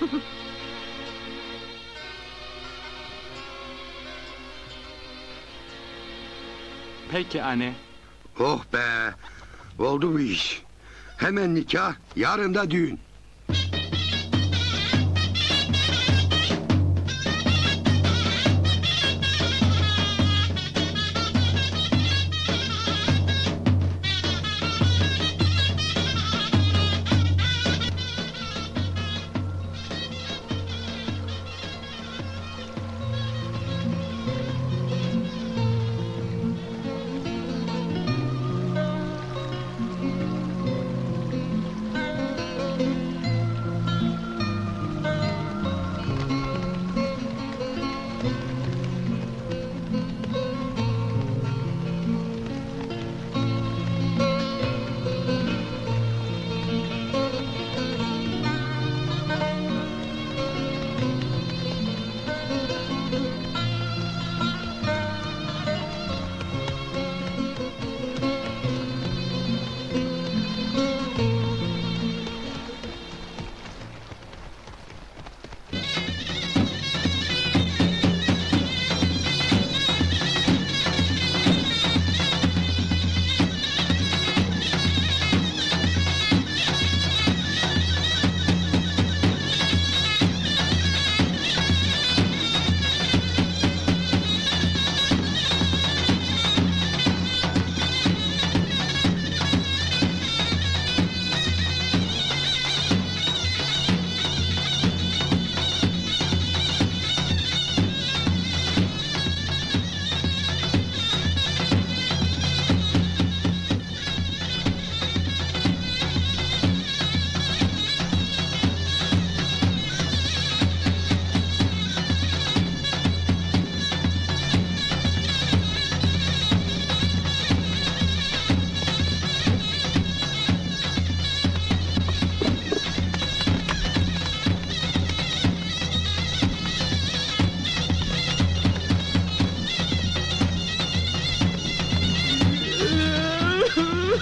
Peki anne. Oh be. Oldu bu iş. Hemen nikah, yarın da düğün.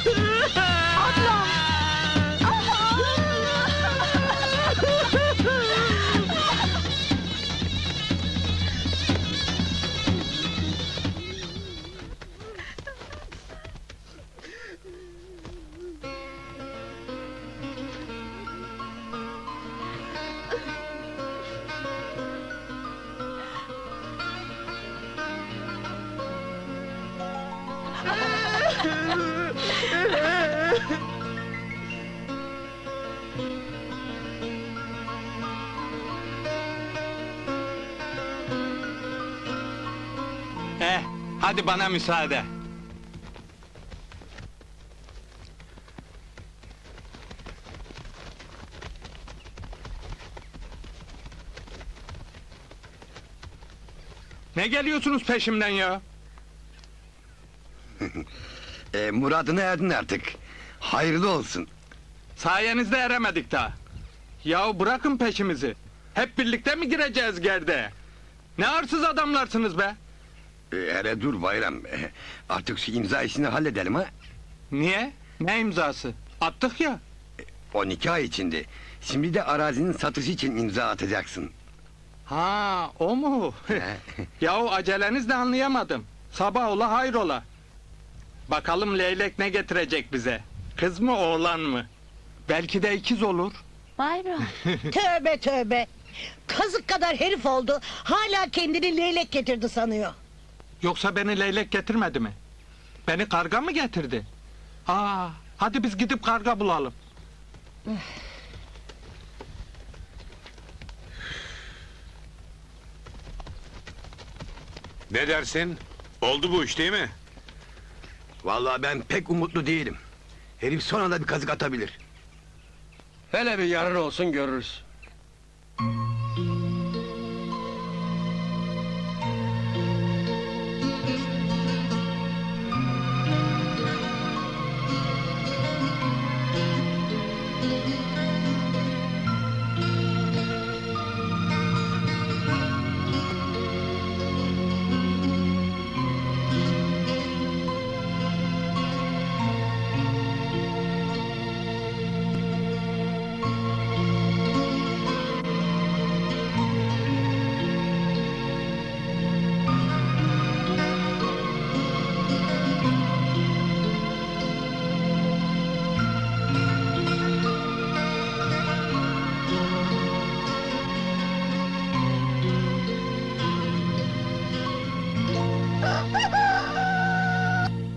Ha ha ha! Eh, hadi bana müsaade. Ne geliyorsunuz peşimden ya? E, muradına erdin artık. Hayırlı olsun. Sayenizde eremedik daha. Yahu bırakın peşimizi. Hep birlikte mi gireceğiz gerde? Ne arsız adamlarsınız be? E, hele dur bayram. E, artık şu imza işini halledelim ha. Niye? Ne imzası? Attık ya. O nikah içindi. Şimdi de arazinin satışı için imza atacaksın. Ha, o mu? Yahu aceleniz de anlayamadım. Sabah ola hayrola. Bakalım leylek ne getirecek bize? Kız mı oğlan mı? Belki de ikiz olur. Bayram. Tövbe tövbe. Kazık kadar herif oldu. Hala kendini leylek getirdi sanıyor. Yoksa beni leylek getirmedi mi? Beni karga mı getirdi? Aa, hadi biz gidip karga bulalım. Ne dersin? Oldu bu iş değil mi? Vallahi ben pek umutlu değilim. Herif son anda bir kazık atabilir. Hele bir yarın olsun görürüz.